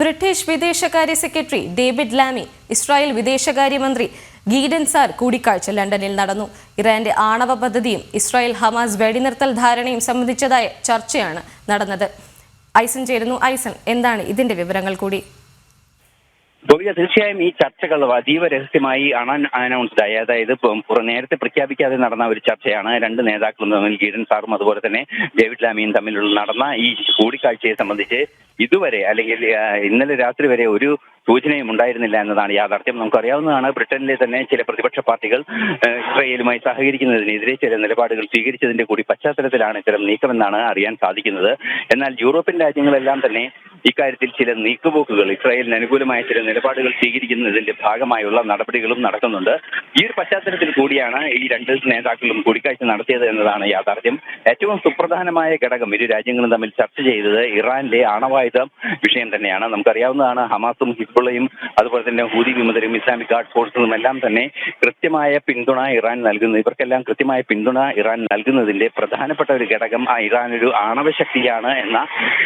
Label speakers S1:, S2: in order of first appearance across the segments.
S1: British വിദേശകാര്യ secretary David ലാമി Israel വിദേശകാര്യമന്ത്രി ഗീഡൻ sir കൂടിക്കാഴ്ച ലണ്ടനിൽ നടന്നു. ഇറാന്റെ ആണവ പദ്ധതിയും ഇസ്രായേൽ ഹമാസ് വെടിനിർത്തൽ ധാരണയും സംബന്ധിച്ചതായ ചർച്ചയാണ് നടന്നത്. ഐസൻ ചേരുന്നു. ഐസൻ എന്താണ് ഇതിന്റെ വിവരങ്ങൾ കൂടി?
S2: ഗോപിക തീർച്ചയായും ഈ ചർച്ചകൾ അതീവ രഹസ്യമായി അൺ അനൗൺസ്ഡ് ആയി അതായത് നേരത്തെ പ്രഖ്യാപിക്കാതെ നടന്ന ഒരു ചർച്ചയാണ്. രണ്ട് നേതാക്കളും തമ്മിൽ ഗീഡൻ സാറും അതുപോലെ തന്നെ ഡേവിഡ് ലാമിയും തമ്മിലുള്ള നടന്ന ഈ കൂടിക്കാഴ്ചയെ സംബന്ധിച്ച് ഇതുവരെ അല്ലെങ്കിൽ ഇന്നലെ രാത്രി വരെ ഒരു സൂചനയും ഉണ്ടായിരുന്നില്ല എന്നതാണ് യാഥാർത്ഥ്യം. നമുക്കറിയാവുന്നതാണ് ബ്രിട്ടനിലെ തന്നെ ചില പ്രതിപക്ഷ പാർട്ടികൾ ഇസ്രായേലുമായി സഹകരിക്കുന്നതിനെതിരെ ചില നിലപാടുകൾ സ്വീകരിച്ചതിന്റെ കൂടി പശ്ചാത്തലത്തിലാണ് ഇത്തരം നീക്കമെന്നാണ് അറിയാൻ സാധിക്കുന്നത്. എന്നാൽ യൂറോപ്യൻ രാജ്യങ്ങളെല്ലാം തന്നെ ഇക്കാര്യത്തിൽ ചില നീക്കുപോക്കുകൾ ഇസ്രായേലിന് അനുകൂലമായ ചില നിലപാടുകൾ സ്വീകരിക്കുന്നതിന്റെ ഭാഗമായുള്ള നടപടികളും നടക്കുന്നുണ്ട്. ഈ ഒരു പശ്ചാത്തലത്തിൽ കൂടിയാണ് ഈ രണ്ട് നേതാക്കളും കൂടിക്കാഴ്ച നടത്തിയത് എന്നതാണ് യാഥാർത്ഥ്യം. ഏറ്റവും സുപ്രധാനമായ ഘടകം ഇരു രാജ്യങ്ങളും തമ്മിൽ ചർച്ച ചെയ്തത് ഇറാനിലെ ആണവായുധ വിഷയം തന്നെയാണ്. നമുക്കറിയാവുന്നതാണ് ഹമാസും ഹിസ്ബുള്ളയും അതുപോലെ തന്നെ ഹൂതി വിമതരും ഇസ്ലാമിക് ഗാർഡ് ഫോഴ്സും എല്ലാം തന്നെ കൃത്യമായ പിന്തുണ ഇറാൻ നൽകുന്നു. ഇവർക്കെല്ലാം കൃത്യമായ പിന്തുണ ഇറാൻ നൽകുന്നതിന്റെ പ്രധാനപ്പെട്ട ഒരു ഘടകം ആ ഇറാൻ ഒരു ആണവശക്തിയാണ് എന്ന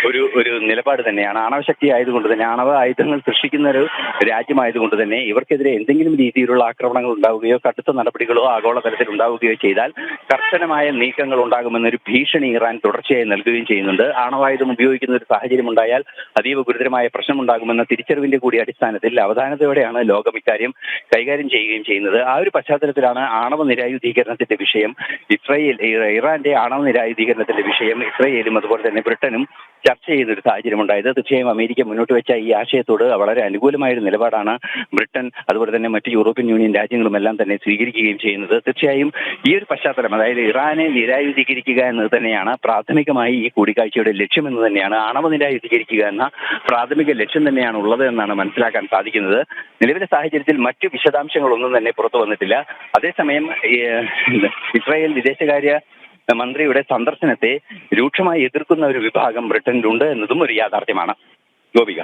S2: ഒരു ഒരു നിലപാട് തന്നെയാണ്. ആണവശക്തി ആയതുകൊണ്ട് തന്നെ ആണവ ആയുധങ്ങൾ സൃഷ്ടിക്കുന്ന ഒരു രാജ്യമായതുകൊണ്ട് തന്നെ ഇവർക്കെതിരെ എന്തെങ്കിലും രീതിയിലുള്ള ആക്രമണങ്ങൾ ഉണ്ടാവുകയോ കടുത്ത നടപടികളോ ആഗോളതലത്തിൽ ഉണ്ടാവുകയോ ചെയ്താൽ കർശനമായ നീക്കങ്ങൾ ഉണ്ടാകുമെന്നൊരു ഭീഷണി ഇറാൻ തുടർച്ചയായി നൽകുകയും ചെയ്യുന്നുണ്ട്. ആണവായുധം ഉപയോഗിക്കുന്ന ഒരു സാഹചര്യം ഉണ്ടായാൽ അതീവ ഗുരുതരമായ പ്രശ്നമുണ്ടാകുമെന്ന തിരിച്ചറിവിന്റെ കൂടി അടിസ്ഥാനത്തിൽ അവധാനതയോടെയാണ് ലോകം ഇക്കാര്യം കൈകാര്യം ചെയ്യുകയും ചെയ്യുന്നത്. ആ ഒരു പശ്ചാത്തലത്തിലാണ് ആണവ നിരായുധീകരണത്തിന്റെ വിഷയം ഇസ്രയേൽ ഇറാന്റെ ആണവ നിരായുധീകരണത്തിന്റെ വിഷയം ഇസ്രയേലും അതുപോലെ തന്നെ ബ്രിട്ടനും ചർച്ച ചെയ്യുന്ന ഒരു സാഹചര്യം ഉണ്ടായത്. തീർച്ചയായും അമേരിക്ക മുന്നോട്ട് വെച്ച ഈ ആശയത്തോട് വളരെ അനുകൂലമായ ഒരു നിലപാടാണ് ബ്രിട്ടൻ അതുപോലെ തന്നെ മറ്റ് യൂറോപ്യൻ യൂണിയൻ രാജ്യങ്ങളും എല്ലാം തന്നെ സ്വീകരിക്കുകയും ചെയ്യുന്നത്. തീർച്ചയായും ഈ ഒരു പശ്ചാത്തലം അതായത് ഇറാനെ നിരായുധീകരിക്കുക എന്നത് തന്നെയാണ് പ്രാഥമികമായി ഈ കൂടിക്കാഴ്ചയുടെ ലക്ഷ്യം എന്ന് തന്നെയാണ്. ആണവ നിരായുധീകരിക്കുക എന്ന പ്രാഥമിക ലക്ഷ്യം തന്നെയാണ് ഉള്ളത് എന്നാണ് മനസ്സിലാക്കാൻ സാധിക്കുന്നത്. നിലവിലെ സാഹചര്യത്തിൽ മറ്റു വിശദാംശങ്ങളൊന്നും തന്നെ പുറത്തു വന്നിട്ടില്ല. അതേസമയം ഇസ്രായേൽ വിദേശകാര്യ മന്ത്രിയുടെ സന്ദർശനത്തെ രൂക്ഷമായി എതിർക്കുന്ന ഒരു വിഭാഗം ബ്രിട്ടനിലുണ്ട് എന്നതും ഒരു യാഥാർത്ഥ്യമാണ്. ഗോപിക.